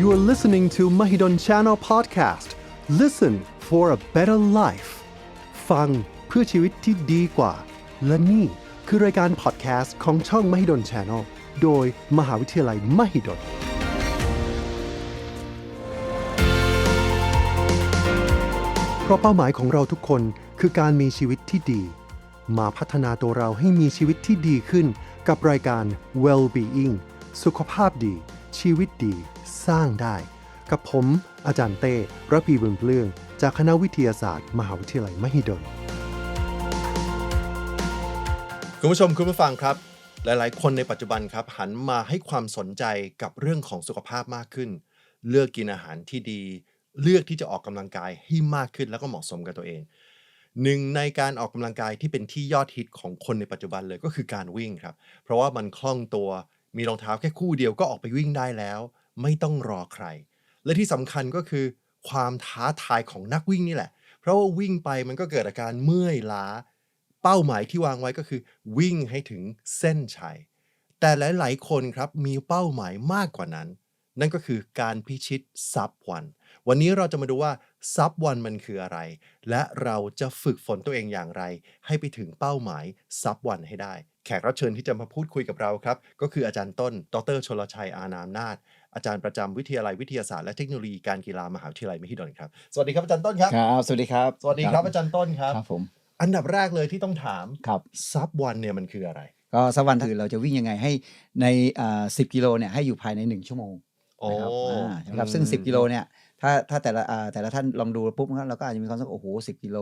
You are listening to Mahidol Channel Podcast. Listen for a better life. ฟังเพื่อชีวิตที่ดีกว่า และนี่คือรายการพอดแคสต์ของช่อง Mahidol Channel โดยมหาวิทยาลัย Mahidol เพราะเป้าหมายของเราทุกคนคือการมีชีวิตที่ดี มาพัฒนาตัวเราให้มีชีวิตที่ดีขึ้น กับรายการ Well-being สุขภาพดี ชีวิตดี สร้างได้ กับผม อาจารย์เต้ระพีบุญเปลือง จากคณะวิทยาศาสตร์ มหาวิทยาลัยมหิดล คุณผู้ชมคุณผู้ฟังครับ หลาย ๆ คนในปัจจุบันครับ หันมาให้ความสนใจกับเรื่องของสุขภาพมากขึ้น เลือกกินอาหารที่ดี เลือกที่จะออกกำลังกายให้มากขึ้นแล้วก็เหมาะสมกับตัวเองหนึ่งในการออกกำลังกายที่เป็นที่ยอดฮิตของคนในปัจจุบันเลยก็คือการวิ่งครับ เพราะว่ามันคล่องตัวมีรองเท้าแค่คู่เดียวก็ออกไปวิ่งได้แล้ว ไม่ต้องรอใคร และที่สำคัญก็คือ ความท้าทายของนักวิ่งนี่แหละ เพราะว่าวิ่งไปมันก็เกิดอาการเมื่อยล้า เป้าหมายที่วางไว้ก็คือ วิ่งให้ถึงเส้นชัย แต่หลาย ๆ คนครับมีเป้าหมายมากกว่านั้น นั่นก็คือการพิชิตซับวัน วันนี้เราจะมาดูว่าซับวันมันคืออะไร และเราจะฝึกฝนตัวเองอย่างไร ให้ไปถึงเป้าหมายซับวันให้ได้แขกรับเชิญที่จะมาพูดคุยกับเราครับ ก็คืออาจารย์ต้น ดรชลชัยอานามนาถ อาจารย์ประจำวิทยาลัยวิทยาศาสตร์และเทคโนโลยีการกีฬามหาวิทยาลัยมหิดลครับสวัสดีครับอาจารย์ต้นครับครับ สวัสดีครับสวัสดีครับอาจารย์ต้นครับครับผมอันดับแรกเลยที่ต้องถามครับซับวันเนี่ยมันคืออะไร ก็สักวันคือเราจะวิ่งยังไงให้ในอ่า10กิโลเนี่ยให้อยู่ภายใน 1 ชั่วโมงโอ้นะครับอ่าใช่ไหมครับซึ่ง 10 กิโลเนี่ย ถ้าถ้าแต่ละอ่าแต่ละท่านลองดูปุ๊บเราก็อาจจะมีความรู้สึกโอ้โหสิกิโล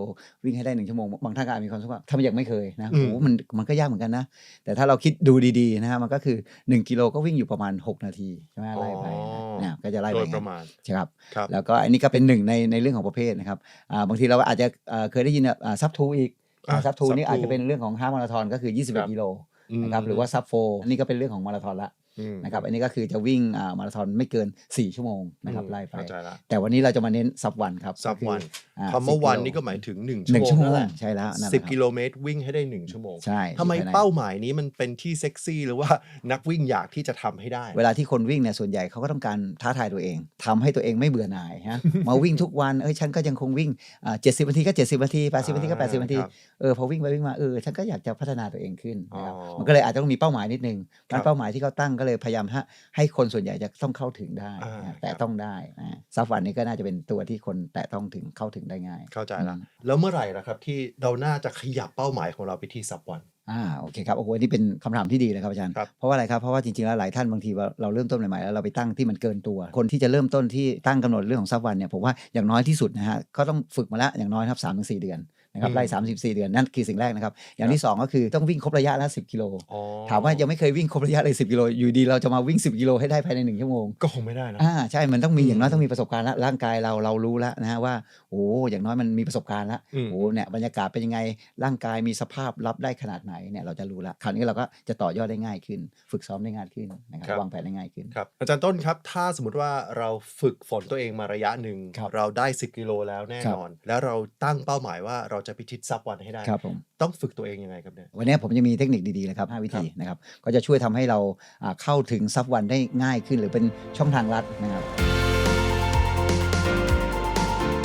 วิ่งให้ได้1ชั่วโมงบางท่านก็อาจมีความรู้สึกว่าถ้ามันยังไม่เคยนะโอ้โหมันมันก็ยากเหมือนกันนะ แต่ถ้าเราคิดดูดีๆนะฮะมันก็คือ 1 กิโลก็วิ่งอยู่ประมาณ 6 นาทีใช่ไหมไล่ไปนะเนี่ยก็จะไล่โดไปยไงประมาณใช่ครับครับแล้วก็อันนี้ก็เป็นหนึ่งในในเรื่องของประเภทนะครับอ่าบางทีเราอาจจะอ่าเคยได้ยินอ่าซับทูอีกอะซับทู sub นี่อาจจะ two เป็นเรื่องของฮาล์ฟมาราธอนก็คือครับ21กิโลนะครับหรือว่าซับโฟอันนี้ก็เป็นเรื่องของมาราธอนละอืม นะครับอันนี้ก็คือจะวิ่งอ่ามาราธอนไม่เกิน 4 ชั่วโมงนะครับอืมไล่ไปเข้าใจละแต่วันนี้เราจะมาเน้นซับวันครับซับก็คือวันอ่คำว่า10วันโลนี่ก็หมายถึงหนึ่งหนึ่งชั่ชั่ววโมโมงงนั่นแหละใช่แล้วนั่นแหสิบละครับกิโลเมตรวิ่งให้ได้หนึ่งชั่วโมงใช่ทำไมภายในเป้าหมายนี้มันเป็นที่เซ็กซี่หรือว่านักวิ่งอยากที่จะทำให้ได้ เวลาที่คนวิ่งเนี่ยส่วนใหญ่เขาก็ต้องการท้าทายตัวเองทำให้ตัวเองไม่เบื่อหน่ายฮะมาวิ่งทุกวันเอ้ยฉันก็ยังคงวิ่งอ่าเจ็ดสิบนาทีก็เจ็ดสิบนาทีแปดสิบนาทีก็แปดสิบนาทีครับเออพอวิ่งไปวิ่งมาเออฉันก็อยากจะพัฒนาตัวเองขึ้นนะครับอ๋อมันก็เลยอาจจะต้องมีเป้าหมายนิดนึงครักาบรเป้าหมายที่เขาตั้งก็เลยพยายามให้ให้คนส่วนใหญ่จะต้องเข้าถึงได้อ่านะแต่ครับต้องได้นะซับวันนี้ก็น่าจะเป็นตัวที่คนแต่ต้องถึงเข้าถึงได้ง่าย เข้าใจละอืมแล้วเมื่อไหร่ล่ะครับที่เราน่าจะขยับเป้าหมายของเราไปที่ซับวันอ่าโอเคครับโอ้โหอันนี่เป็นคำถามที่ดีเลยครับอาจารย์ครับเพราะว่าอะไรครับ เพราะว่าจริงๆแล้วหลายท่านบางทีว่าเราเริ่มต้นใหม่ๆแล้วเราไปตั้งที่มันเกินตัว คนที่จะเริ่มต้นที่ตั้งกำหนดเรื่องของซับวันเนี่ยผมว่าอย่างน้อยที่สุดนะฮะก็ต้องฝึกมาแล้วอย่างน้อยครับสามถึงสี่เดือน นะครับอืมไล่สามสิบสี่เดือนนั่นคือสิ่งแรกนะครับ อย่างที่สองก็คือต้องวิ่งครบระยะละสิบกิโลอ๋อถามว่ายังไม่เคยวิ่งครบระยะเลยสิบกิโล อยู่ดีเราจะมาวิ่งสิบกิโลให้ได้ภายในหนึ่งชั่วโมง ก็คงไม่ได้นะอ่าใช่ มันต้องมีอืมอย่างน้อยต้องมีประสบการณ์ละร่างกายเราเรารู้แล้วนะฮะว่าโอ้อย่างน้อยมันมีประสบการณ์ละอืมโอ้เนี่ยบรรยากาศเป็นยังไงร่างกายมีสภาพรับได้ขนาดไหนเนี่ยเราจะรู้ละคราวนี้เราก็จะต่อยอดได้ง่ายขึ้น ฝึกซ้อมได้ง่ายขึ้นนะครับวางแผนได้ง่ายขึ้นครับอาจารย์ต้นครับถ้าสมมติว่าเราฝึกฝนตัวเองมาระยะหนึ่งครับเราได้ 10 กิโลแล้วแน่ครับนอน แล้วเราตั้งเป้าหมายว่าเราจะพิชิตซับวันให้ได้ครับผมต้องฝึกตัวเองยังไงครับเนี่ยวันนี้ผมจะมีเทคนิคดีๆนะครับ5วิธีนะครับก็จะช่วยทำให้เราอ่าเข้าถึงซับวันได้ง่ายขึ้น หรือเป็นช่องทางลัดนะครับ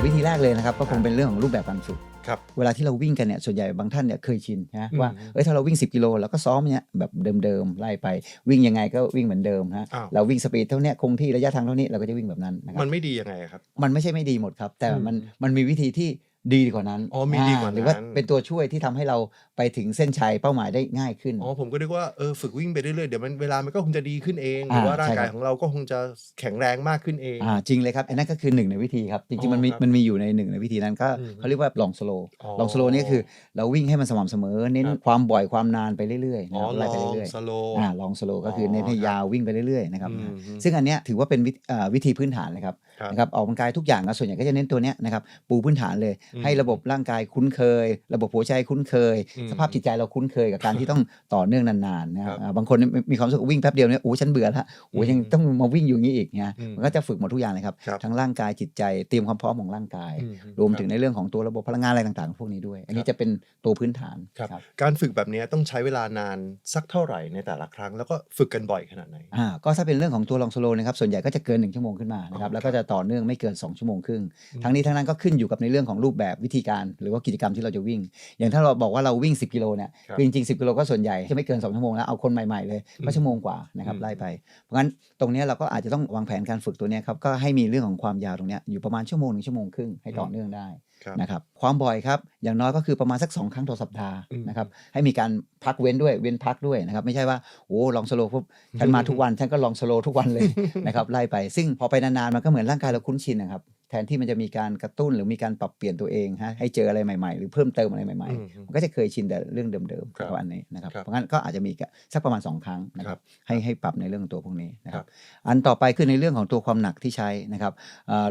วิธีแรกเลยนะครับก็คงเป็นเรื่องของรูปแบบการฝึกครับเวลาที่เราวิ่งกันเนี่ยส่วนใหญ่บางท่านเนี่ยเคยชินนะอืมว่าเอ้ยถ้าเราวิ่ง 10 กิโลเราก็ซ้อมเนี่ยแบบเดิมๆไล่ไปวิ่งยังไงก็วิ่งเหมือนเดิมนะอ้าวเราวิ่งสปีดเท่าเนี้ยคงที่ระยะทางเท่านี้เราก็จะวิ่งแบบนั้นนะครัมับนไม่ดียังไงครับ มันไม่ใช่ไม่ดีหมดครับ แต่อืมมันมันมีวิธีที่ ดีกว่านั้นอ๋อมีดีกว่านั้น หรือว่าเป็นตัวช่วยที่ทำให้เรา ไปถึงเส้นชัยเป้าหมายได้ง่ายขึ้น อ๋อผมก็นึกว่าเออฝึกวิ่งไปเรื่อยๆเดี๋ยวมันเวลามันก็คงจะดีขึ้นเองหรืออ่าว่าร่างใช่กายครับของเราก็คงจะแข็งแรงมากขึ้นเองอ่าจริงเลยครับอันนั้นก็คือหนึ่งในวิธีครับจอ๋ริองๆมันมีครับมันมีอยู่ในหนึ่งในวิธีนั้นก็อืมเขาเรียกว่าลองสโลอ๋อลองสโลนี่คือเราวิ่งให้มันสม่ำเสมอ เน้นครับความบ่อยความนานไปเรื่อยๆอ๋นะอครับลไล่ไปองเรื่อยสโลๆอ่าลองสโลก็คือเน้นให้อ๋อครับยาววิ่งไปเรื่อยๆนะครับอืมซึ่งอันเนี้ยถือว่าเป็นวิธีอ่าวิธีพื้นฐานเลยครับครับนะครับออกกำลังกายทุกอย่างนะส่วนใหญ่ก็จะเน้นตัวเนี้ยนะครับปูพื้นฐานเลยอืมให้ระบบร่างกายคุ้นเคย ระบบหัวใจคุ้นเคยอืมสภาพจิตใจเราคุ้นเคยกับการที่ต้องต่อเนื่องนานๆนะคครัรับบอ่าบางคนมีมีความรู้สึกวิ่งแป๊บเดียวเนี่ยโอ้ฉันเบื่อละโอ้อืมยังต้องมาวิ่งอยู่อย่างนี้อีกนะอืมมันก็จะฝึกหมดทุกอย่างเลยครับครับทั้งร่างกายจิตใจเตรียมความพร้อมของร่างกายอืรวมถึงในเรื่องของตัวระบบพลังงานอะไรต่างๆ พวกนี้ด้วย อันนี้จะเป็นตัวพื้นฐานครับครับการฝึกแบบนี้ต้องใช้เวลานานสักเท่าไหร่ในแต่ละครั้ง แล้วก็ฝึกกันบ่อยขนาดไหนอ่าก็ถ้าเป็นเรื่องของตัวลองโซโลนะครับส่วนใหญ่ก็จะเกิน1ชั่วโมงขึ้นมานะครับอ๋อแล้วก็จะต่อเนื่องไม่เกิน 2 ชั่วโมงครึ่งอืมทั้งนี้ทั้งนั้นก็ขึ้นอยู่กับในเรื่องของรูปแบบวิธีการ หรือว่ากิจกรรมที่เราจะวิ่ง อย่างถ้าเราบอกว่าเราวิ่ง 10 กิโลเนี่ยครับ คือจริงๆ 10 กิโลก็ส่วนใหญ่จะไม่เกิน 2 ชั่วโมงแล้ว เอาคนใหม่ๆ เลยก็ชั่วโมงกว่านะครับอืมไล่ไป เพราะงั้นตรงเนี้ยเราก็อาจจะต้องวางแผนการฝึกตัวเนี้ยครับก็ให้มีเรื่องของความยาวตรงเนี้ยอยู่ประมาณชั่วโมงหนึ่งชั่วโมงครึ่งให้ต่อเนื่องได้ครับนะครับความบ่อยครับอย่างน้อยก็คือประมาณสัก 2 ครั้งต่อสัปดาห์อืม นะครับให้มีการพักเว้นด้วยเว้นพักด้วยนะครับไม่ใช่ว่าโอ้ลองสโลปุ๊บฉันมาทุกวันฉันก็ลองสโลทุกวันเลย นะครับไล่ไปซึ่งพอไปนานๆมันก็เหมือนร่างกายเราคุ้นชินนะครับ แทนที่มันจะมีการกระตุ้นหรือมีการปรับเปลี่ยนตัวเองฮะให้เจออะไรใหม่ ๆ หรือเพิ่มเติมอะไรใหม่ๆ มันก็จะเคยชินแต่เรื่องเดิมๆประมาณนี้นะครับเพราะงั้นก็อาจจะมีสักประมาณ 2 ครั้งนะครับให้ให้ปรับในเรื่องตัวพวกนี้นะครับอันต่อไปคือในเรื่องของตัวความหนักที่ใช้นะครับ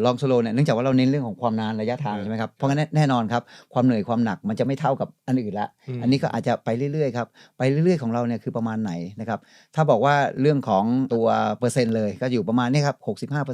ลองสโลเนี่ยเนื่องจากว่าเราเน้นเรื่องของความนานระยะทางใช่ไหมครับเพราะงั้นแน่นอนครับความเหนื่อยความหนักมันจะไม่เท่ากับอันอื่นละ อันนี้ก็อาจจะไปเรื่อยๆครับไปเรื่อยๆของเราเนี่ยคือประมาณไหนนะครับถ้าบอกว่าเรื่องของตัวเปอร์เซ็นต์เลยก็อยู่ประมาณนี้ครับ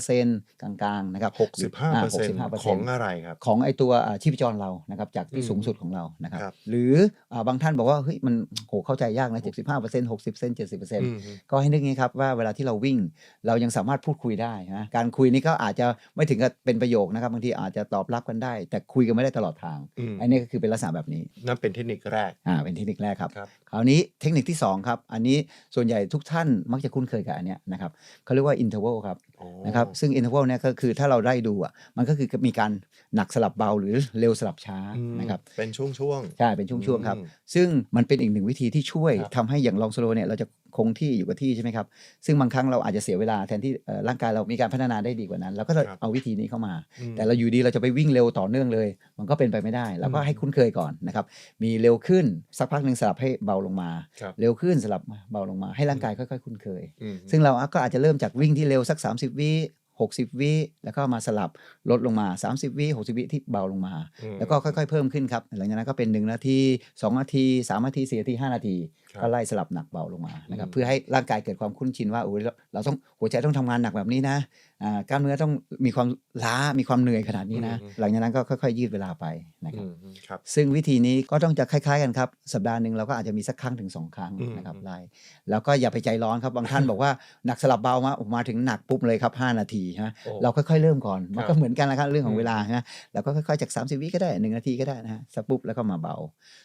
65%กลางๆนะครับ65 65%ของอะไรครับของไอตัวอ่าชีพจรเรานะครับจากที่อืมสูงสุดของเรานะครับครับหรืออ่าบางท่านบอกว่าเฮ้ยมันโหเข้าใจยากนะ75เปอร์เซ็นต์60เปอร์เซ็นต์70เปอร์เซ็นต์อืมก็ให้นึกงี้ครับว่าเวลาที่เราวิ่งเรายังสามารถพูดคุยได้นะการคุยนี้ก็อาจจะไม่ถึงกับเป็นประโยคนะครับบางทีอาจจะตอบรับกันได้ แต่คุยกันไม่ได้ตลอดทางอืมอันนี้ก็คือเป็นลักษณะแบบนี้นั่นเป็นเทคนิคแรกอ่าเป็นเทคนิคแรกครับครับคราวนี้เทคนิคที่สองครับ อันนี้ส่วนใหญ่ทุกท่านมักจะคุ้นเคยกับอันเนี้ยนะครับเขาเรียกว่า interval ครับอ๋อนะครับซึ่ง interval เนี่ยก็คือถ้าเราได้ดูอะมันก็คือมีการหนักสลับเบาหรือเร็วสลับช้าอืมนะครับเป็นช่วงใช่เป็นช่วงๆครับอืมซึ่งมันเป็นอีกหนึ่งวิธีที่ช่วยครับทำให้อย่างลองสโลเนี่ยเราจะคงที่อยู่กับที่ใช่ไหมครับซึ่งบางครั้งเราอาจจะเสียเวลาแทนที่เอ่อร่างกายเรามีการพัฒนาได้ดีกว่านั้นเราก็จะครับเอาวิธีนี้เข้ามาอืมแต่เราอยู่ดีเราจะไปวิ่งเร็วต่อเนื่องเลย มันก็เป็นไปไม่ได้เราก็อืมให้คุ้นเคยก่อนนะครับมีเร็วขึ้นสักพักหนึ่งสลับให้เบาลงมาครับเร็วขึ้นสลับเบาลงมาให้ร่างกายค่อยๆ คุ้นเคยอืมซึ่งเราก็อาจจะเริ่มจากวิ่งที่เร็วสัก 30 วิ 60 วิแล้วก็มาสลับลดลงมา 30 วิ60 วิที่เบาลงมาอืมแล้วก็ค่อยๆเพิ่มขึ้นครับหลังจากนั้นก็เป็น 1 นาที 2 นาที 3 นาที 4 นาที 5 นาทีครับ ก็ไล่สลับหนักเบาลงมานะครับอืมเพื่อให้ร่างกายเกิดความคุ้นชินว่าโอ้ยเราเราต้องหัวใจต้องทำงานหนักแบบนี้นะอ่ากล้ามเนื้อต้องมีความล้ามีความเหนื่อยขนาดนี้นะ หลังจากนั้นก็ค่อยๆ ยืดเวลาไปนะครับอืมอืมครับซึ่งวิธีนี้ก็ต้องจะคล้ายๆกันครับ สัปดาห์หนึ่งเราก็อาจจะมีสักครั้งถึง 2 ครั้งอืมนะครับอืมไล่แล้วก็อย่าไปใจร้อนครับบางท่านบอกว่าหนักสลับเบามาออกมาถึงหนักปุ๊บเลยครับ 5 นาทีฮะโอ้เราค่อยๆเริ่มก่อนมันครัก็บเหมือนกันนะครับเรื่องขออืงมเวลาฮะเราก็ค่อยๆจาก 30 วิก็ได้ 1 นาทีก็ได้นะฮะสักปุ๊บแล้วก็มาเบา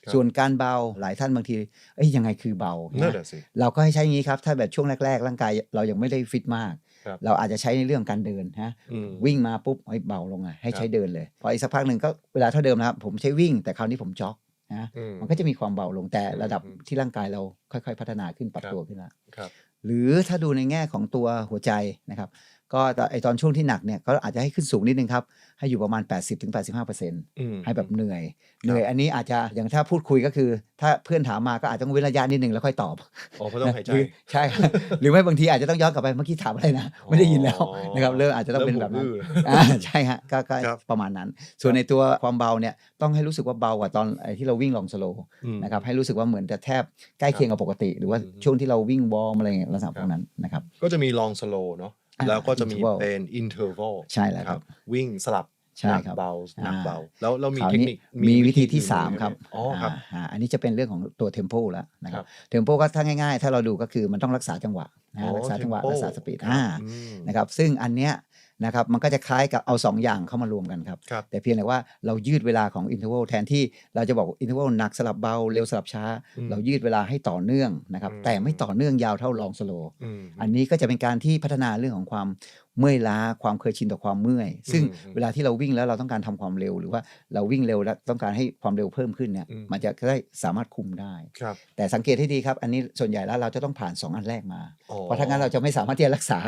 ครับส่วนการเบาหลายท่านบางทีเอ้ยยังไงคือเบานั่นนะแหละสิเราก็ให้ใช้อย่างนี้ครับ ถ้าแบบช่วงแรก ๆ ร่างกายเรายังไม่ได้ฟิตมากครับเราอาจจะใช้ในเรื่องการเดินฮะอืมวิ่งมาปุ๊บให้เบาลงอะให้ครับใช้เดินเลยพออีกสักพักหนึ่งก็เวลาเท่าเดิมนะครับผมใช้วิ่งแต่คราวนี้ผมจ็อกนะอืมมันก็จะมีความเบาลงแต่ระดับอืมที่ร่างกายเราค่อย ๆ พัฒนาขึ้นปรับครับตัวขึ้นละครับหรือถ้าดูในแง่ของตัวหัวใจนะครับ ก็ตอนไอตอนช่วงที่หนักเนี่ยก็อาจจะให้ขึ้นสูงนิดนึงครับ ให้อยู่ประมาณ 80-85%เอืมให้แบบเหนื่อย เหนื่อยอันนี้อาจจะอย่างถ้าพูดคุยก็คือ ถ้าเพื่อนถามมาก็อาจจะต้องเว้นระยะนิดนึงแล้วค่อยตอบอ๋อเพราะต้องหายใจรือใช่ หรือไม่บางทีอาจจะต้องย้อนกลับไปเมื่อกี้ถามอะไรนะ ไม่ได้ยินแล้วอ๋อนะครับเริ่มอาจจะต้องเป็นแบบนั้นริ่มหูอื้ออ่าใช่ฮะก็ก็ครับประมาณนั้น ส่วนในตัวความเบาเนี่ยต้องให้รู้สึกว่าเบากว่าตอนไอ้ที่เราวิ่งลองสโลอืมนะครับให้รู้สึกว่าเหมือนจะแทบใกล้เคียงกับปกติ หรือว่าอืมช่วงที่เราวิ่งวอร์มอะไรอย่างเงี้ยลักษณะคพรับวกนั้นนะครับก็จะมี long slow เนาะอ่า แล้วก็จะมี interval เป็น interval ใช่แล้วครับ วิ่งสลับใช่หนักครับเบาหนักอ่าเบา แล้วเรามีคราวเทคนี้นิคมีวิธีที่อื่นไหสามครับอ๋อครับาอ่าอันนี้จะเป็นเรื่องของตัวเทมโ o แล้วนะคครัรับบเทมโ o ก็ถ้าง่ายๆ ถ้าเราดูก็คือมันต้องรักษาจังหวะนะอ๋อรักษาจังหวะ tempo รักษาสปีดครับอ่าอืมนะครับซึ่งอันเนี้ย นะครับมันก็จะคล้ายกับเอา 2 อย่างเข้ามารวมกันครับ ครับ แต่เพียงแต่ว่าเรายืดเวลาของอินเทอร์วลแทนที่เราจะบอกอินเทอร์วลหนักสลับเบาเร็วสลับช้า อืมเรายืดเวลาให้ต่อเนื่องนะครับ อืมแต่ไม่ต่อเนื่องยาวเท่าลองสโลอืม อันนี้ก็จะเป็นการที่พัฒนาเรื่องของความ เมื่อยล้าความเคยชินต่อความเมื่อย ซึ่งอืมเวลาที่เราวิ่งแล้วเราต้องการทำความเร็ว หรือว่าเราวิ่งเร็วแล้วต้องการให้ความเร็วเพิ่มขึ้นเนี่ยอืมมันจะได้สามารถคุมได้ครับแต่สังเกตให้ดีครับ อันนี้ส่วนใหญ่แล้วเราจะต้องผ่าน 2 อันแรกมาอ๋อเพราะถ้างั้นเราจะไม่สามารถที่จะรักษา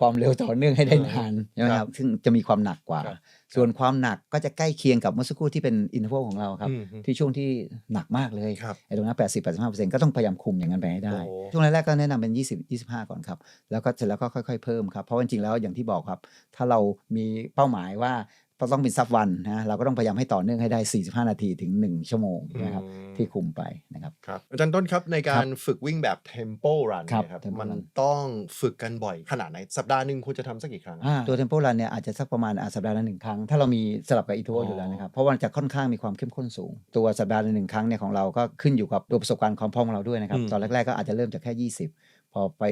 ความเร็วต่อเนื่องให้ได้นานใช่ไหมครับซึ่งจะมีความหนักกว่าครับ ส่วนความหนักก็จะใกล้เคียงกับเมื่อสักครู่ที่เป็นอินเทอร์วลของเราครับอืมอืมที่ช่วงที่หนักมากเลยครับไอ้ตรงนั้น80 85ก็ต้องพยายามคุมอย่างนั้นไปให้ได้โอ้ช่วงแรกๆก็แนะนำเป็น20 25ก่อนครับ แล้วก็เสร็จแล้วก็ค่อย ๆ เพิ่มครับ เพราะว่าจริงๆแล้วอย่างที่บอกครับ ถ้าเรามีเป้าหมายว่า เพราะต้องเป็นซับวันนะเราก็ต้องพยายามให้ต่อเนื่องให้ได้ 45 นาทีถึง 1 ชั่วโมงนะครับอืมที่คุมไปนะครับครับอาจารย์ต้นครับในการฝึกวิ่งแบบ tempo run ครับเนี่ยครับ tempo มัน run ต้องฝึกกันบ่อยขนาดไหน สัปดาห์หนึ่งควรจะทำสักกี่ครั้งอ่าตัวเทมโ o รันเนี่ยอาจจะสักประมาณอ่าสัปดาห์ละหนึ่งครั้ง ถ้าเรามีสลับกับอีท v วอ๋อออยู่แล้วนะครับ เพราะว่ามันจะค่อนข้างมีความเข้มข้นสูง ตัวสัปดาห์ละหนึ่งครั้งเนี่ยของเราก็ขึ้นอยู่กับตัวประสบการณ์ความพร้อมของเราด้วยนะครับอืมตอนแรกๆก็อาจจะเริ่มจากแค่ 20พอไป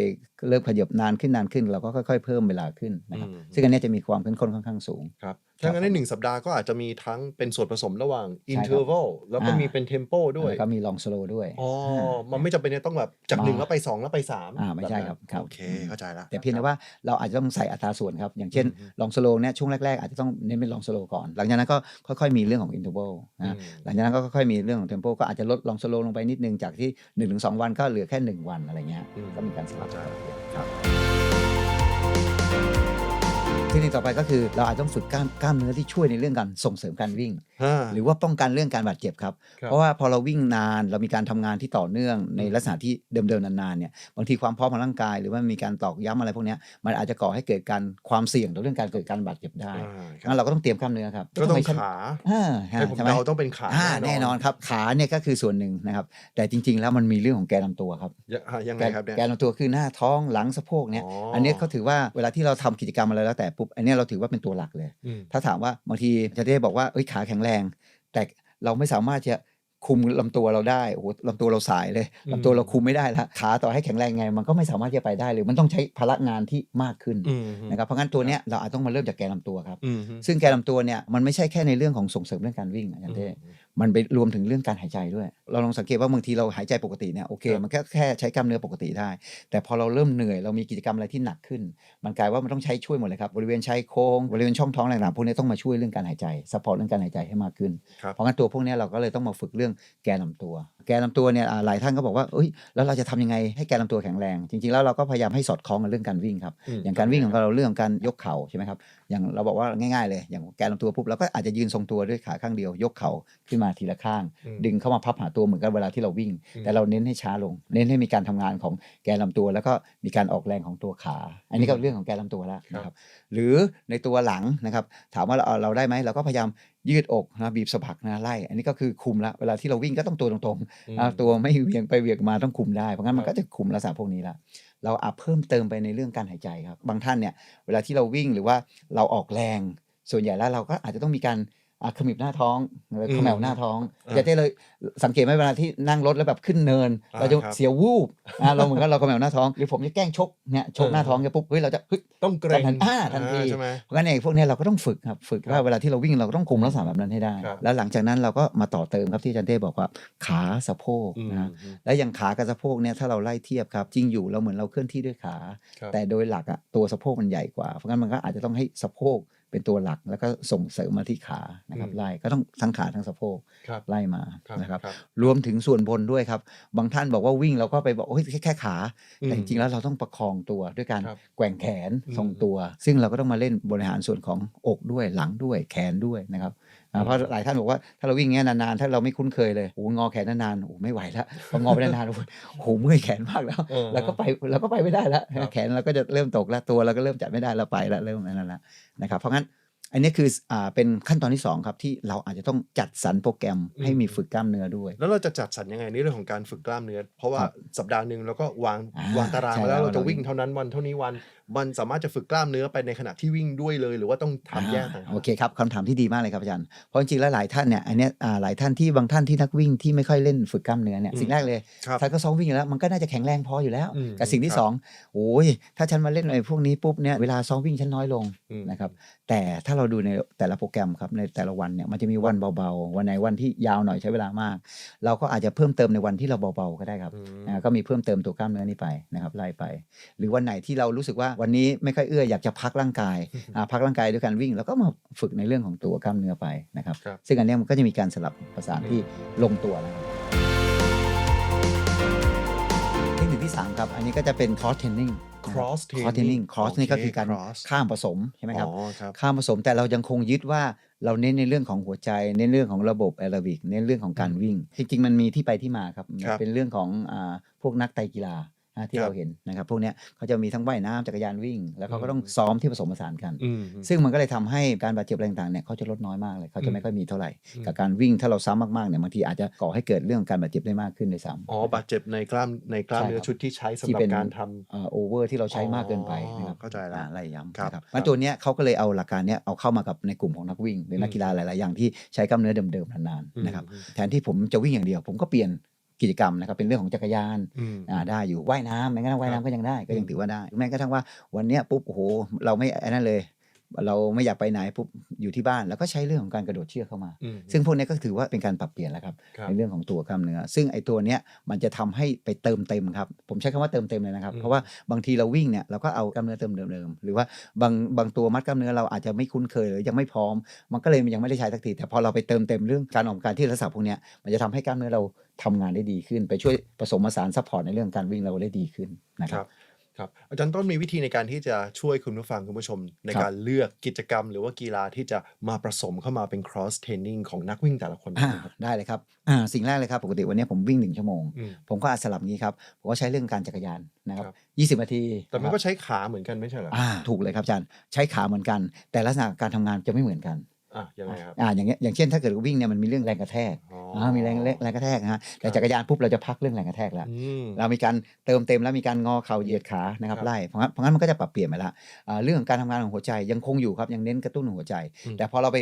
เริ่มขยับนานขึ้นนานขึ้น เราก็ค่อยๆ เพิ่มเวลาขึ้นนะครับซึ่งอันเนี้ยจะมีความเข้มข้นค่อนข้างสูงครับ ถ้างั้นในหนึ่งสัปดาห์ก็อาจจะมีทั้งเป็นส่วนผสมระหว่างใช่ครับ interval แล้วก็อ่ามีมีเป็น tempo ด้วยแล้วก็มีลองสโลด้วยอ๋ออ่ามันไม่จำเป็นจะต้องแบบจากมาหนึ่งแล้วไปสองแล้วไปสามอ่าไม่ใช่ครับแนั้นครับโอเคเข้าใจละแต่เพียงแต่ว่าเราอาจจะต้องใส่อัตราส่วนครับ อย่างเช่นอืมลองสโลเนี่ยช่วงแรกๆ อาจจะต้องเน้นเป็นลองสโลก่อน หลังจากนั้นก็ค่อยๆมีเรื่องของอินเทอร์ l อืนะมหลังจากนั้นก็ค่อยๆมีเรื่องของเทมโปก็อาจจะลดลองสโลลงไปนิดนึงจากที่1นถึงสวันก็เหลือแค่ 1 วันอะไรเงี้ยอืมก็มีการสลับเข้าใจครับ เทคนิคต่อไปก็คือเราอาจจะต้องฝึกกล้ามกล้ามเนื้อที่ช่วยในเรื่องการส่งเสริมการวิ่ง หรือว่าป้องกันเรื่องการบาดเจ็บครับครับเพราะว่าพอเราวิ่งนานเรามีการทำงานที่ต่อเนื่องในอืมลักษณะที่เดิมๆนานๆเนี่ยบางทีความพร้อมของร่างกาย หรือว่ามีการตอกย้ำอะไรพวกเนี้ยมันอาจจะก่อให้เกิดการความเสี่ยงต่อเรื่องการเกิดการบาดเจ็บได้อ่าคงั้รับนเราก็ต้องเตรียมกล้ามเนื้อครับก็ต้องทำไมฉันขาอ่าฮะให้ผมใช่ไหมเดาต้องเป็นขาอ่าแน่นอนครับขาเนี่ยก็คือส่วนหนึ่งนะครับ แต่จริง ๆ แล้วมันมีเรื่องของแกนลำตัวครับยังอะยังไงแกนครับเนี่ยแกนลำตัวคือหน้าท้องหลังสะโพกเนี่ยอ๋ออัอันเนี้ยเขาถือว่าเวลาที่เราทำกิจกรรมอะไรแล้วแต่ปุ๊บอันเนี้ยเราถือว่าเป็นตัวหลักเลยอืมถ้าถามว่าบางทีจะได้บอกว่าเอ้ยขาแข็งแรง แต่เราไม่สามารถจะคุมลำตัวเราได้โอ้โหลำตัวเราสายเลยอืมลำตัวเราคุมไม่ได้ละขาต่อให้แข็งแรงไง มันก็ไม่สามารถที่จะไปได้เลยมันต้องใช้พละงานที่มากขึ้นอืมนะครับเพราะงั้นตัวเนี้ยเราอาจต้องมาเริ่มจากแกนลำตัวครับอืมซึ่งแกนลำตัวเนี่ยมันไม่ใช่แค่ในเรื่องของส่งเสริมเรื่องการวิ่งอาจารย์เต้ มันไปรวมถึงเรื่องการหายใจด้วย เราลองสังเกตว่าบางทีเราหายใจปกติเนี่ยโอเคครับมันแค่แค่ใช้กล้ามเนื้อปกติได้ แต่พอเราเริ่มเหนื่อยเรามีกิจกรรมอะไรที่หนักขึ้น มันกลายว่ามันต้องใช้ช่วยหมดเลยครับบริเวณชายโครงบริเวณช่องท้องอะไรต่างๆพวกนี้ต้องมาช่วยเรื่องการหายใจซัพพอร์ตเรื่องการหายใจให้มากขึ้นครับเพราะงั้นตัวพวกนี้เราก็เลยต้องมาฝึกเรื่องแกนลำตัว แกนลำตัวเนี่ยอ่าหลายท่านก็บอกว่าเอ้ยแล้วเราจะทำยังไงให้แกนลำตัวแข็งแรง จริงๆแล้วเราก็พยายามให้สอดคล้องกับเรื่องการวิ่งครับอืมอย่างการวิ่งของเราเรื่องของการยกเข่าใช่ไหมครับอย่างเราบอกว่าง่ายๆเลยอย่างแกนลำตัวปุ๊บเราก็อาจจะยืนทรงตัวด้วยขาข้างเดียวยกเข่าขึ้นมาทีละข้างอืมดึงเข้ามาพับหาตัวเหมือนกับเวลาที่เราวิ่งอืมแต่เราเน้นให้ช้าลง เน้นให้มีการทำงานของแกนลำตัว แล้วก็มีการออกแรงของตัวขา อันนี้ก็เรื่องของแกนลำตัวแล้วนะครับหรือในตัวหลังนะครับถามว่าเราเราได้ไหมเราก็พยายามยืดอกนะบีบสะบักนะไล่ อันนี้ก็คือคุมละเวลาที่เราวิ่งก็ต้องตัวตรงๆอืมอ่าตัวไม่เหวียงไปเหวียงมาต้องคุมได้เพราะงั้นมันครัก็บจะคุมลักษณะพวกนี้ละเราอาจเพิ่มเติมไปในเรื่องการหายใจครับ บางท่านเนี่ยเวลาที่เราวิ่งหรือว่าเราออกแรง ส่วนใหญ่แล้วเราก็อาจจะต้องมีการอะ ขมิบหน้าท้องหรืออืมเขมวหน้าท้องอ่าจะได้เลยสังเกตไหมเวลาที่นั่งรถแล้วแบบขึ้นเนินอ่าเราจะครับเสียววูบอ่าเราเหมือนกับเราเขมวหน้าท้องหรือผมจะแกล้งชกเนี่ยชกหน้าท้องเนี่ยปุ๊บเฮ้ยเราจะเฮ้ยต้องเกรงทันอ่าทันทีใช่ไหมเพราะงั้นเองพวกเนี้ยเราก็ต้องฝึกครับฝึกครับว่าเวลาที่เราวิ่งเราก็ต้องคุมลักษณะแบบนั้นให้ได้ครับแล้วหลังจากนั้นเราก็มาต่อเติมครับที่อาจารย์เต้บอกว่าขาสะโพกอืมนะแล้วอย่างขากับสะโพกเนี่ยถ้าเราไล่เทียบครับจริงอยู่เราเหมือนเราเคลื่อนที่ด้วยขาครับแต่โดยหลักอะตัวสะโพกมันใหญ่กว่าเพราะงั้นมันก็อาจจะต้องให้สะโพก เป็นตัวหลักแล้วก็ส่งเสริมมาที่ขานะครับอืมไล่ก็ต้องทั้งขาทั้งสะโพกครับไล่มาครับนะครับครับ รวมถึงส่วนบนด้วยครับ บางท่านบอกว่าวิ่งเราก็ไปบอกโอ้ยแค่แค่ขา แต่อืจมริงๆแล้วเราต้องประคองตัวด้วยการครับแกว่งแขนอืมทรงตัว ซึ่งเราก็ต้องมาเล่นบริหารส่วนของอกด้วยหลังด้วยแขนด้วยนะครับอ่า เพราะหลายท่านบอกว่าถ้าเราวิ่งอย่างเงี้ยนานๆถ้าเราไม่คุ้นเคยเลยโอ้โหงอแขนนานๆโอ้โหไม่ไหวแล้วพองอไปนานๆโอ้โหโอ้โหเมื่อยแขนมากแล้วเออเราก็ไปเราก็ไปไม่ได้แล้วครับแขนเราก็จะเริ่มตกแล้วตัวเราก็เริ่มจับไม่ได้แล้วไปแล้วเริ่มนั่นแล้วนะครับเพราะงั้นอันนี้คืออ่าเป็นขั้นตอนที่สองครับที่เราอาจจะต้องจัดสรรโปรแกรมให้มีฝึกกล้ามเนื้อด้วย แล้วเราจะจัดสรรยังไงในเรื่องของการฝึกกล้ามเนื้อ เพราะว่าครับสัปดาห์หนึ่งเราก็วางอ่าวางตารางใช่มาแล้วแล้วเราจะเราวิ่งเท่านั้นวันเท่านี้วัน มันสามารถจะฝึกกล้ามเนื้อไปในขณะที่วิ่งด้วยเลย หรือว่าต้องทำแยกต่างหากโอเคครับคำถามที่ดีมากเลยครับอาจารย์เพราะจริงๆแล้วหลายท่านเนี่ยอันเนี้ยอ่าหลายท่านที่บางท่านที่นักวิ่งที่ไม่ค่อยเล่นฝึกกล้ามเนื้อเนี่ยอืมสิ่งแรกเลยครับถ้าก็ซ้อมวิ่งอยู่แล้วมันก็น่าจะแข็งแรงพออยู่แล้วอืมกับสิ่งที่ครับสองโอ้ยถ้าฉันมาเล่นในพวกนี้ปุ๊บเนี่ยเวลาซ้อมวิ่งฉันน้อยลงอืมนะครับแต่ถ้าเราดูในแต่ละโปรแกรมครับในแต่ละวันเนี่ยมันจะมีวันเบาๆ วันไหนวันที่ยาวหน่อยใช้เวลามาก เราก็อาจจะเพิ่มเติมในวันที่เราเบาๆก็ได้ครับอืมอ่าก็มีเพิ่มเติมตัวกล้ามเนื้อนี้ไปนะครับไล่ไป หรือวันไหนที่เรารู้สึกว่าวันนี้ไม่ค่อยเอื้ออยากจะพักร่างกายอ่าพักร่างกายด้วยการวิ่ง แล้วก็มาฝึกในเรื่องของตัวกล้ามเนื้อไปนะครับครับซึ่งอันเนี้ยมันก็จะมีการสลับประสานที่ลงตัวนะครับเทคนิคที่ 3 ครับ อันนี้ก็จะเป็น cross training นะครับ cross cross training cross นี่ก็คือการ cross ข้ามผสมใช่ไหมครับอ๋อครับข้ามผสมแต่เรายังคงยึดว่าเราเน้นในเรื่องของหัวใจ เน้นเรื่องของระบบแอโรบิกเน้นเรื่องของการวิ่ง จริงๆ มันมีที่ไปที่มาครับครับเป็นเรื่องของอ่าพวกนักไตรกีฬานะ ที่ครับเราเห็นนะครับพวกเนี้ยเขาจะมีทั้งว่ายน้ำจักรยานวิ่ง แล้วเขาก็ต้องอืมซ้อมที่ผสมผสานกันอืมซึ่งมันก็เลยทำให้การบาดเจ็บอะไรต่างๆเนี่ยเขาจะลดน้อยมากเลยเขาจะไม่ค่อยมีเท่าไหร่อืมกับการวิ่งถ้าเราซ้ำมากๆเนี่ยบางทีอาจจะก่อให้เกิดเรื่องการบาดเจ็บได้มากขึ้นด้วยซ้ำอ๋อบาดเจ็บในกล้ามในกล้ามใช่เนื้อครับชุดที่ใช้สำที่หรับเป็นการทำโอเวอร์ที่เราใช้มากเกินไปอ๋อนะครับเข้าใจแล้วอ่ไล่ย้ำครับนะครับครับมันตัวเนี้ยเขาก็เลยเอาหลักการเนี้ยเอาเข้ามากับในกลุ่มของนักวิ่งหรือนักกีฬาหลาย ๆ อย่างที่ใช้กล้ามเนื้อเดิมๆนานอืมๆนะครับแทนที่ผมจะวิ่งอย่างเดียว ผมก็เปลี่ยน กิจกรรมนะครับเป็นเรื่องของจักรยานอืมอ่าได้อยู่ว่ายน้ำแม้กระทั่งว่ายครับน้ำก็ยังได้ก็ยัอืงมถือว่าได้แม้กระทั่งว่าวันเนี้ยปุ๊บโอ้โหเราไม่ไอ้นั่นเลย เราไม่อยากไปไหนปุ๊บอยู่ที่บ้าน แล้วก็ใช้เรื่องของการกระโดดเชือกเข้ามาอืมซึ่งพวกเนี้ยก็ถือว่าเป็นการปรับเปลี่ยนแล้วครับครับในเรื่องของตัวกล้ามเนื้อซึ่งไอ้ตัวเนี้ยมันจะทำให้ไปเติมเต็มครับ ผมใช้คำว่าเติมเต็มเลยนะครับอืมเพราะว่าบางทีเราวิ่งเนี่ยเราก็เอากล้ามเนื้อเติมเดิมๆหรือว่าบางบางตัวมัดกล้ามเนื้อเราอาจจะไม่คุ้นเคยหรือยังไม่พร้อม มันก็เลยยังไม่ได้ใช้สักทีแต่พอเราไปเติมเต็มเรื่องการออกกำลังกายที่ลักษณะพวกเนี้ยมันจะทำให้กล้ามเนื้อเราทำงานได้ดีขึ้น ไปช่วยผสมผสานซัพพอร์ตในเรื่องการวิ่งเราได้ดีขึ้นนะคครัรับบ ครับอาจารย์ต้นมีวิธีในการที่จะช่วยคุณผู้ฟังคุณผู้ชม ในครับ การเลือกกิจกรรม หรือว่ากีฬาที่จะมาผสมเข้ามาเป็น cross training ของนักวิ่งแต่ละคนอ่าครับได้เลยครับอ่าสิ่งแรกเลยครับปกติวันนี้ผมวิ่งหนึ่งชั่วโมง อืม ผมก็อาจสลับงี้ครับ ผมก็ใช้เรื่องการจักรยานนะครับครับ ยี่สิบนาทีแต่มันนะครับก็ใช้ขาเหมือนกันไม่ใช่เหรอ อ่าถูกเลยครับอาจารย์ ใช้ขาเหมือนกัน แต่ลักษณะการทำงานจะไม่เหมือนกัน อะยังไงครับอ่าอย่างเงี้ยอย่างเช่นถ้าเกิดวิ่งเนี่ยมันมีเรื่องแรงกระแทกอ๋ออ่ามีแรงแรงแรงกระแทกนะฮะแต่ครับจักรยานปุ๊บเราจะพักเรื่องแรงกระแทกแล้วอืมเรามีการเติมเต็มแล้วมีการงอเข่าเหยียดขานะครับครับไล่เพราะงั้นเพราะงั้นมันก็จะปรับเปลี่ยนไปละอ่าเรื่องของการทำงานของหัวใจยังคงอยู่ครับยังเน้นกระตุ้นหัวใจอืมแต่พอเราไป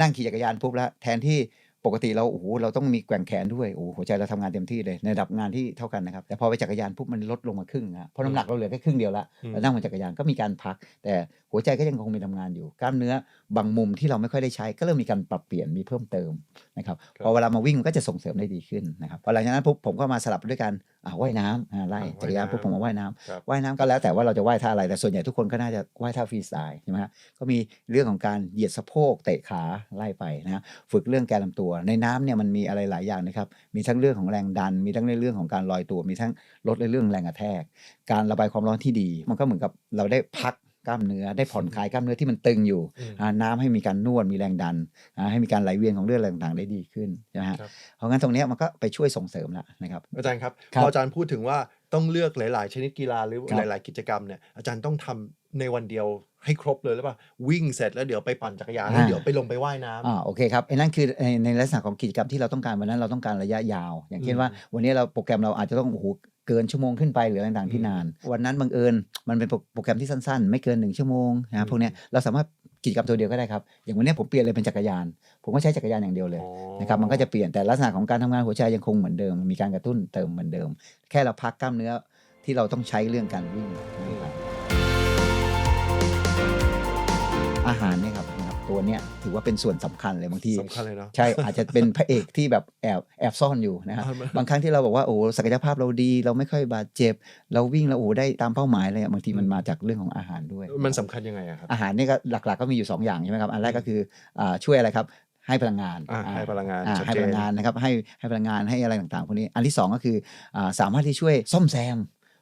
นั่งขี่จักรยานปุ๊บแล้วแทนที่ปกติเราโอ้โหเราต้องมีแกว่งแขนด้วยโอ้โหหัวใจเราทำงานเต็มที่เลยในระดับงานที่เท่ากันนะครับแต่พอไปจักรยานปุ๊บมันลดลงมาครึ่งนะเพราะน้ำหนักเราเหลือแค่ครึ่งเดียวละอืมเรานั่งบนจักรยานก็มีการพัก แต่หัวใจก็ยังคงมีทำงานอยู่ กล้ามเนื้อบางมุมที่เราไม่ค่อยได้ใช้ก็เริ่มมีการปรับเปลี่ยนมีเพิ่มเติมนะครับครับพอเวลามาวิ่งมันก็จะส่งเสริมได้ดีขึ้นนะครับพอหลังจากนั้นปุ๊บผมก็มาสลับด้วยการอ่าว่ายน้ำอ่าไล่อ่าจักรยานปุ๊บผมมาว่ายน้ำครับว่ายน้ำก็แล้วแต่ว่าเราจะว่ายท่าอะไรแต่ส่วนใหญ่ทุกคนก็น่าจะว่ายท่าฟรีสไตล์ใช่ไหมฮะก็มีเรื่องของการเหยียดสะโพกเตะขาไล่ไปนะฮะฝึกเรื่องแกนลำตัว ในน้ำเนี่ยมันมีอะไรหลายอย่างนะครับมีทั้งเรื่องของแรงดัน มีทั้งในเรื่องของการลอยตัว มีทั้งลดในเรื่องแรงกระแทก การระบายความร้อนที่ดี มันก็เหมือนกับเราได้พัก กล้ามเนื้อได้ผ่อนคลายกล้ามเนื้อที่มันตึงอยู่อืมอ่าน้ำให้มีการนวดมีแรงดันอ่าให้มีการไหลเวียนของเลือดอะไรต่างๆได้ดีขึ้นใช่ไหมฮะครับเพราะงั้นตรงเนี้ยมันก็ไปช่วยส่งเสริมละนะครับอาจารย์ครับครับพออาจารย์พูดถึงว่าต้องเลือกหลาย ๆ ชนิดกีฬาหรือครับหลาย ๆ กิจกรรมเนี่ยอาจารย์ต้องทำในวันเดียวให้ครบเลยหรือเปล่าวิ่งเสร็จแล้วเดี๋ยวไปปั่นจักรยานแล้วเดี๋ยวไปลงไปว่ายน้ำอ่าโอเคครับไอ้นั่นคือในในลักษณะของกิจกรรมที่เราต้องการวันนั้นเราต้องการระยะยาว อย่างเช่นว่า วันนี้เราโปรแกรมเราอาจจะต้องโอ้โห เกินชั่วโมงขึ้นไปหรืออะไรต่างๆที่นาน วันนั้นบังเอิญมันเป็นโปรโปรแกรมที่สั้นๆ ไม่เกินหนึ่งชั่วโมงอืนะมพวกเนี้ยเราสามารถกิจกรรมตัวเดียวก็ได้ครับ อย่างวันนี้ผมเปลี่ยนเลยเป็นจักรยาน ผมก็ใช้จักรยานอย่างเดียวเลยอ๋อนะครับมันก็จะเปลี่ยนแต่ลักษณะของการทำงานหัวใจยังคงเหมือนเดิม มีการกระตุ้นเติมเหมือนเดิม แค่เราพักกล้ามเนื้อที่เราต้องใช้เรื่องการวิ่งนะครับอาหารเนี่ยครับนะครับตัวเนี้ยถือว่าเป็นส่วนสำคัญเลยบางทีสำคัญเลยเนาะใช่อาจจะเป็นพระเอกที่แบบแอบแอบซ่อนอยู่นะครับอ่ามันบางครั้งที่เราบอกว่าโอ้ศักยภาพเราดี เราไม่ค่อยบาดเจ็บ เราวิ่งแล้วโอ้ได้ตามเป้าหมายเลยอะบางทีมันมาจากเรื่องของอาหารด้วย มันสำคัญยังไงอะครับอาหารเนี่ยก็หลักๆก็มีอยู่ 2 อย่างใช่ไหมครับอันแรกก็คืออ่าช่วยอะไรครับให้พลังงานอ่าอ่าให้พลังงานอ่าชัดให้เจพนลังงานนะครับให้ให้พลังงานให้อะไรต่างๆพวกนี้อันที่ 2 ก็คืออาสามารถที่ช่วยซ่อมแซม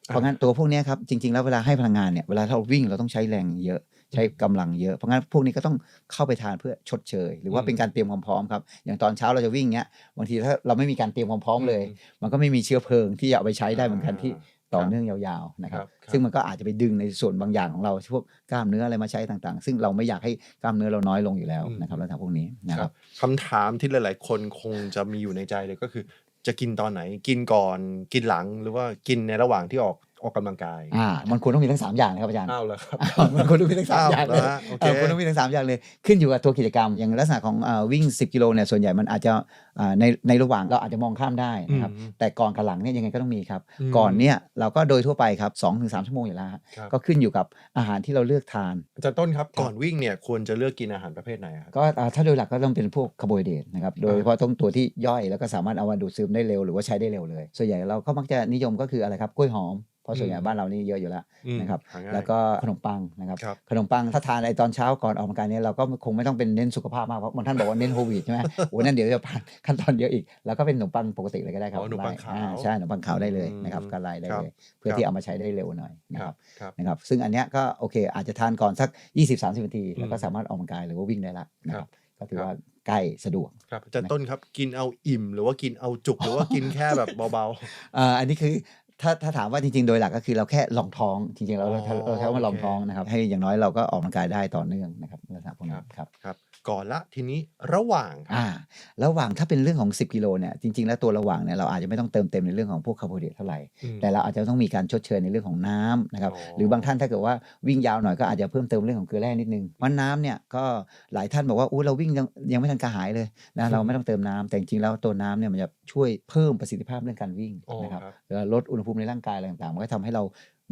เพราะงั้นตัวพวกเนี้ยครับจริง ๆ แล้วเวลาให้พลังงานเนี่ยเวลาเราวิ่งเราต้องใช้แรงเยอะใช้กำลังเยอะเพราะงั้นพวกนี้ก็ต้องเข้าไปทานเพื่อชดเชย หรือว่าเป็นการเตรียมความพร้อมครับ อย่างตอนเช้าเราจะวิ่งเนี้ยบางทีถ้าเราไม่มีการเตรียมความพร้อมเลย มันก็ไม่มีเชื้อเพลิงที่จะเอาไปใช้ได้เหมือนกันที่ต่อเนื่องยาวๆนะครับครับครับซึ่งมันก็อาจจะไปดึงในส่วนบางอย่างของเราพวกกล้ามเนื้ออะไรมาใช้ต่างๆ ซึ่งเราไม่อยากให้กล้ามเนื้อเราน้อยลงอยู่แล้วอืมนะครับแล้วทางพวกนี้นะครับคำถามที่หลาย ๆ คนคงจะมีอยู่ในใจเลยก็คือ จะกินตอนไหน กินก่อนกินหลังหรือว่ากินในระหว่างที่ออก ออกกำลังกายอ่ามันควรต้องมีทั้งสามอย่างนะครับอาจารย์อ้าวเหรอครับมันควรต้องมีทั้งสามอ้าวอย่างเลยเหรอฮะโอเคเออควรต้องมีทั้งสามอย่างเลยขึ้นอยู่กับตัวกิจกรรม อย่างลักษณะของอ่าวิ่ง 10 กิโลเนี่ยส่วนใหญ่มันอาจจะอ่าในในระหว่างเราอาจจะมองข้ามได้นะครับอืมแต่ก่อนกับหลังเนี่ยยังไงก็ต้องมีครับอืมก่อนเนี่ยเราก็โดยทั่วไปครับ2อถึงสชั่วโมงอยู่แล้วฮะครับก็ขึ้นอยู่กับอาหารที่เราเลือกทานอาจารย์ต้นครับก่อนวิ่งเนี่ยควรจะเลือกกินอาหารประเภทไหนครับก็อ่าถ้าโดยหลักก็ต้องเป็นพวกคาร์โบไฮเดรตนะครับโดยเฉพาะต้องตัวที่ย่อยแล้วก็สามารถเอามาดูดซึมได้เร็วหรือว่าใช้ได้เร็วเลย ส่วนใหญ่เราก็มักจะนิยมก็คืออะไรครับกล้วยหอม เพราะส่วนใหญ่อืมบ้านเรานี่เยอะอยู่แล้วอืมนะครับหาง่ายแล้วก็ขนมปังนะครับครับขนมปังถ้าทานในตอนเช้าก่อนออกกำลังกายเนี่ยเราก็คงไม่ต้องเป็นเน้นสุขภาพมากเพราะบางท่านบอกว่าเน้นโควิดใช่ไหมโอ้นั่นเดี๋ยวจะผ่านขั้นตอนเยอะอีก แล้วก็เป็นขนมปังปกติเลยก็ได้ครับอ๋อขนมปังขาวอ่ใช่ขนมปังขาวได้เลยอืมนะครับก็ไล่ได้ครับเลยเพื่อครับที่เอามาใช้ได้เร็วหน่อยนะคครัรับบครับนะครับซึ่งอันเนี้ยก็โอเค อาจจะทานก่อนสัก 20-30นาทีแล้วก็อืมสามารถออกกำลังกายหรือว่าวิ่งได้ละนะคครัรับบก็ถือครับว่าใกล้สะดวกครับอาจารย์ต้นครับกินเอาอิ่มหรือว่ากินเอาจุกหรือว่ากินแค่แบบเบาอ่าอันนี้คือ ถ้าถ้าถามว่าจริงๆ โดยหลักก็คือเราแค่ลองท้องจริงๆเราเราเราแค่ว่าลองท้องนะครับ ให้อย่างน้อยเราก็ออกกำลังกายได้ต่อเนื่องนะครับลักษณะพวกนั้นครับ ครับ ก่อนละทีนี้ระหว่างครับอ่าระหว่างถ้าเป็นเรื่องของ 10กิโลเนี่ยจริงๆ แล้วตัวระหว่างเนี่ยเราอาจจะไม่ต้องเติมเต็มในเรื่องของพวกคาร์โบไฮเดรตเท่าไหร่อืม แต่เราอาจจะต้องมีการชดเชยในเรื่องของน้ำนะครับอ๋อ หรือบางท่านถ้าเกิดว่าวิ่งยาวหน่อยก็อาจจะเพิ่มเติมเรื่องของเกลือแร่นิดนึงวันน้ำเนี่ยก็หลายท่านบอกว่าอู้เราวิ่งยังยังไม่ทันกระหายเลยนะเราไม่ต้องเติมน้ำแต่จริงๆแล้วตัวน้ำเนี่ยมันจะช่วยเพิ่มประสิทธิภาพเรื่องการวิ่งอ๋อนะครับ ครับแล้วลดอุณหภูมิในร่างกายอะไรต่างๆ มันก็ทำให้เรา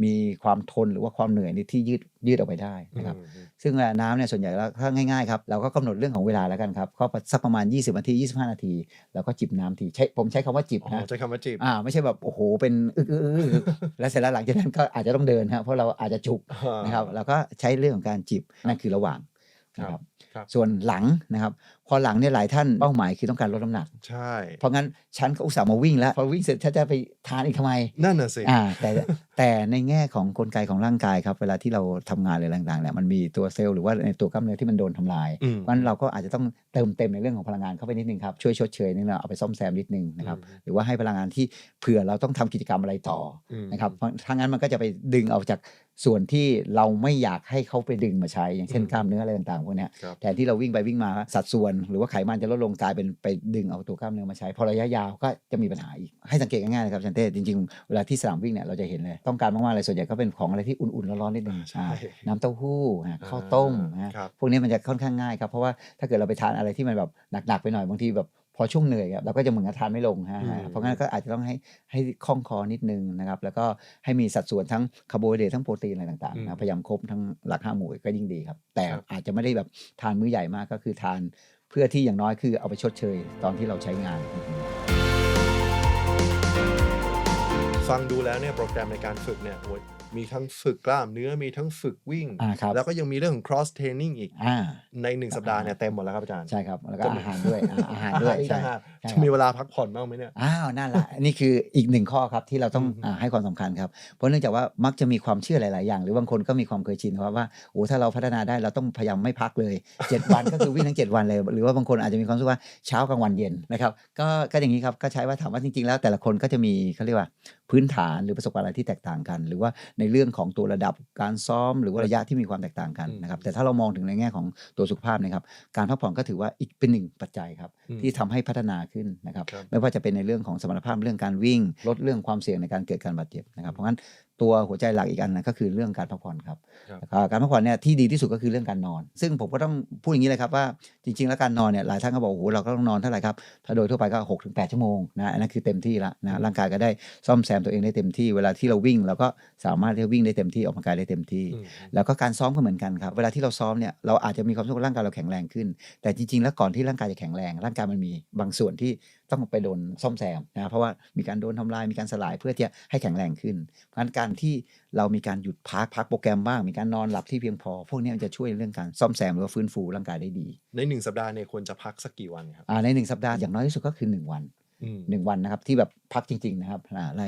มีความทนหรือว่าความเหนื่อยนี่ที่ยืดยืดออกไปได้นะครับอืมซึ่งน้ำเนี่ยส่วนใหญ่แล้วถ้าง่ายๆครับเราก็กำหนดเรื่องของเวลาแล้วกันครับก็สักประมาณ 20นาที25 นาที แล้วก็จิบน้ำทีใช้ผมใช้คำว่าจิบอ๋อนะใช้คำว่าจีบอ่าไม่ใช่แบบโอ้โหเป็นอึกอึกอึกอึกแล้วเสร็จแล้วหลังจากนั้นก็อาจจะต้องเดินครับเพราะเราอาจจะจุกนะครับแล้วก็ใช้เรื่องของการจิบนั่นคือระหว่าง นะครับครับส่วนหลังนะครับ พอหลังเนี่ยหลายท่านเป้าหมายคือต้องการลดน้ำหนัก ใช่ เพราะงั้นฉันก็อุตส่าห์มาวิ่งแล้ว พอวิ่งเสร็จฉันจะไปทานอีกทำไม นั่นน่ะสิอ่าแต่แต่ในแง่ของกลไกของร่างกายครับเวลาที่เราทำงานอะไรต่างๆเนี่ยมันมีตัวเซลล์หรือว่าในตัวกล้ามเนื้อที่มันโดนทำลายอืมเพราะฉะนั้นเราก็อาจจะต้องเติมเต็มในเรื่องของพลังงานเข้าไปนิดนึงครับช่วยชดเชยนี่เราเอาไปซ่อมแซมนิดนึงนะครับอืมหรือว่าให้พลังงานที่เผื่อเราต้องทำกิจกรรมอะไรต่ออืมนะครับเพราะถ้างั้นมันก็จะไปดึงเอาจาก ส่วนที่เราไม่อยากให้เขาไปดึงมาใช้ อย่างเช่นอืมกล้ามเนื้ออะไรต่างๆพวกเนี้ยครับแทนที่เราวิ่งไปวิ่งมาสัดส่วน หรือว่าไขมันจะลดลงกลายเป็นไปดึงเอาตัวกล้ามเนื้อมาใช้ พอระยะยาวก็จะมีปัญหาอีกให้สังเกตง่ายๆนะครับชันเต้จริงๆ เวลาที่สนามวิ่งเนี่ยเราจะเห็นเลยต้องการมากๆเลยส่วนใหญ่ก็เป็นของอะไรที่อุ่นๆร้อนๆนิดนึงใช่อ่าน้ำเต้าหู้อ่าข้าวต้มนะครับพวกนี้มันจะค่อนข้างง่ายครับเพราะว่าถ้าเกิดเราไปทานอะไรที่มันแบบหนักๆไปหน่อยบางทีแบบ พอช่วงเหนื่อยอะเราก็จะเหมือนกับทานไม่ลงฮะอืมเพราะงั้นก็อาจจะต้องให้ให้คล่องคอนิดนึงนะครับ แล้วก็ให้มีสัดส่วนทั้งคาร์โบไฮเดรตทั้งโปรตีนอะไรต่างอืมๆนะพยายามครบทั้งหลักห้าหมู่ก็ยิ่งดีครับ แต่ครับอาจจะไม่ได้แบบทานมื้อใหญ่มากก็คือทานเพื่อที่อย่างน้อยคือเอาไปชดเชย ตอนที่เราใช้งาน ฟังดูแล้วเนี่ยโปรแกรมในการฝึกเนี่ยโอ้ย มีทั้งฝึกกล้ามเนื้อมีทั้งฝึกวิ่ง อ่าครับแล้วก็ยังมีเรื่องของ cross training อีกอ่า ในหนึ่งสัปดาห์เนี่ยเต็มหมดแล้วครับอาจารย์ ใช่ครับ แล้วก็จะมีอาหารด้วยอ่าอาหารด้วยอีกใช่ต่างหากใช่ จะมีเวลาพักผ่อนบ้างไหมเนี่ย อ้าวนั่นแหละนี่คืออีกหนึ่งข้อครับที่เราต้องอืม อาให้ความสำคัญครับ เพราะเนื่องจากว่ามักจะมีความเชื่อหลาย ๆ อย่าง หรือบางคนก็มีความเคยชินครับว่าโอ้ถ้าเราพัฒนาได้เราต้องพยายามไม่พักเลย 7 วันก็คือวิ่งทั้ง 7 วันเลย หรือว่าบางคนอาจจะมีความรู้สึกว่าเช้ากลางวันเย็นนะครับก็ก็อย่างนี้ครับก็ใช้ว่าถามว่าจริง ๆ แล้วแต่ละคนก็จะมีเขาเรียกว่าพื้นฐานหรือประสบการณ์อะไรที่แตกต่างกัน หรือว่าในเรื่องของตัวระดับการซ้อมหรือว่าระยะที่มีความแตกต่างกันนะครับแต่ถ้าเรามองถึงในแง่ของตัวสุขภาพนะครับการพักผ่อนก็ถือว่าอีกเป็นหนึ่งปัจจัยครับอืมที่ทำให้พัฒนาขึ้นนะครับครับไม่ว่าจะเป็นในเรื่องของสมรรถภาพเรื่องการวิ่ง ลดเรื่องความเสี่ยงในการเกิดการบาดเจ็บนะครับเพราะงั้น ตัวหัวใจหลักอีกอันนะก็คือเรื่องการพักผ่อนครับครับแล้วก็การพักผ่อนเนี่ยที่ดีที่สุดก็คือเรื่องการนอน ซึ่งผมก็ต้องพูดอย่างนี้เลยครับว่าจริง ๆ แล้วการนอนเนี่ยหลายท่านก็บอกโอ้โหเราก็ต้องนอนเท่าไหร่ครับถ้าโดยทั่วไปก็6กถึงแชั่วโมงนะอันนั้นคือเต็มที่ละนะร่างกายก็ได้ซ่อมแซมตัวเองได้เต็มที่เวลาที่เราวิ่งเราก็สามารถที่จะวิ่งได้เต็มที่ออกกำลังกายได้เต็มที่อืมแล้วก็การซ้อมก็เหมือนกันครับเวลาที่เราซ้อมเนี่ยเราอาจจะมีความรู้สึกว่าร่างกายเราแข็งแรงขึ้น แต่จริง ๆ แล้วก่อนที่ร่างกายจะแข็งแรง ร่างกายมันมีบางส่วนที่ต้องไปโดนซ่อมแซมนะเพราะว่ามีการโดนทำลายมีการสลายเพื่อที่จะให้แข็งแรงขึ้นเพราะฉะนั้นการที่เรามีการหยุดพักพักโปรแกรมบ้าง มีการนอนหลับที่เพียงพอ พวกนี้มันจะช่วยเรื่องการซ่อมแซมหรือว่าฟื้นฟูร่างกายได้ดี ในหนึ่งสัปดาห์เนี่ยควรจะพักสักกี่วันครับอ่าในหนึ่งสัปดาห์อย่างน้อยที่สุดก็คือหนึ่งวันอืม หนึ่งวันนะครับ ที่แบบพักจริง ๆ นะครับอ่าไล่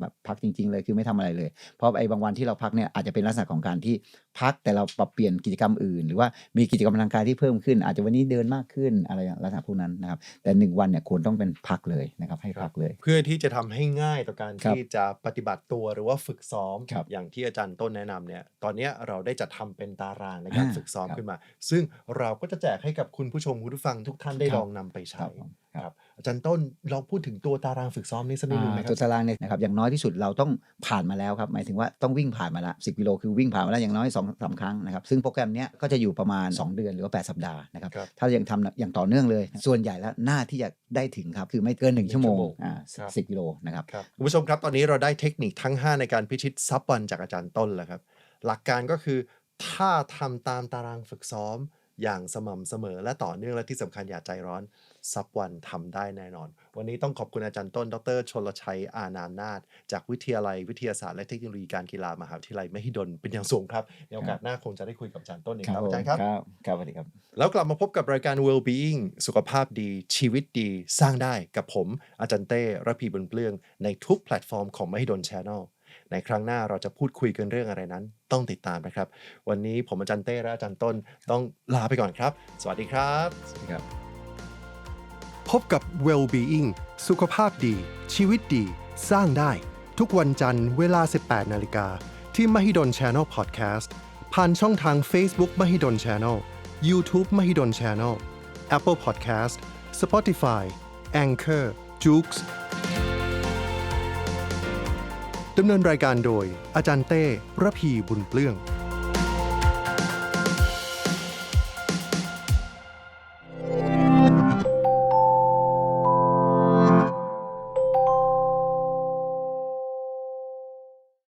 แบบพักจริง ๆ เลยคือไม่ทำอะไรเลย เพราะไอ้บางวันที่เราพักเนี่ยอาจจะเป็นลักษณะของการที่พักแต่เราปรับเปลี่ยนกิจกรรมอื่น หรือว่ามีกิจกรรมทางกายที่เพิ่มขึ้น อาจจะวันนี้เดินมากขึ้นอะไรลักษณะพวกนั้นนะครับ แต่หนึ่งวันเนี่ยควรต้องเป็นพักเลยนะครับให้พักเลย เพื่อที่จะทำให้ง่ายต่อการครับที่จะปฏิบัติตัวหรือว่าฝึกซ้อมครับอย่างที่อาจารย์ต้นแนะนำเนี่ยตอนเนี้ยเราได้จัดทำเป็นตารางในการอ่าฝึกซ้อมครับขึ้นมา ซึ่งเราก็จะแจกให้กับคุณผู้ชมคุณผู้ฟังทุกท่านได้ครับลองนำไปใช้ครับผมครับครับ อาจารย์ต้นลองพูดถึงตัวตารางฝึกซ้อมนี้สักนิดนึงไหมอ่าครัตับวตารางเนี่ยนะครับอย่างน้อยที่สุดเราต้องผ่านมาแล้วครับหมายถึงว่าต้องวิ่งผ่านมาละ10กิโลคือวิ่งผ่านมาแล้วอย่างน้อย2อสามครั้งนะครับซึ่งโปรแกรมเนี้ยก็จะอยู่ประมาณ 2 เดือนหรือว่า 8 สัปดาห์นะครับครับถ้ายังทำอย่างต่อเนื่องเลย ส่วนใหญ่แล้วหน้าที่จะได้ถึงครับคือไม่เกิน 1 ชั่วโมงชั่วโมงอ่าครับสิบกิโลนะครับครับคุณผู้ชมครับตอนนี้เราได้เทคนิคทั้ง 5 ในการพิชิตซับวันจากอาจารย์ต้นแล้วครับหลักการก็คือถ้าทำตามตารางฝึกซ้อมอย่างสม่ำเสมอและต่อเนื่องและที่สำคัญอย่าใจร้อน ซับวันทำได้แน่นอน วันนี้ต้องขอบคุณอาจารย์ต้น ดร ชนลชัย อานามนาถจากวิทยาลัยวิทยาศาสตร์และเทคโนโลยีการกีฬามหาวิทยาลัยมหิดลเป็นอย่างสูงครับในโอกาสหน้าคงจะได้คุยกับอาจารย์ต้นอีกครับอาจารย์ครับครับครับสวัสดีครับ แล้วกลับมาพบกับรายการ Well-being สุขภาพดี ชีวิตดีสร้างได้กับผมอาจารย์เต้ระพีบุญเปลื้องในทุกแพลตฟอร์มของ Mahidol Channel ในครั้งหน้าเราจะพูดคุยกันเรื่องอะไรนั้น ต้องติดตามนะครับ วันนี้ผมอาจารย์เต้และอาจารย์ต้นต้องลาไปก่อนครับ สวัสดีครับ สวัสดีครับ พบกับ Well-being สุขภาพดี ชีวิตดี สร้างได้ ทุกวันจันทร์เวลา 18 นาฬิกา ที่ Mahidol Channel Podcast ผ่านช่องทาง Facebook Mahidol Channel YouTube Mahidol Channel Apple Podcast Spotify Anchor j o o x ดำเนินรายการโดย อาจารย์เต้ระพีบุญเปลื้อง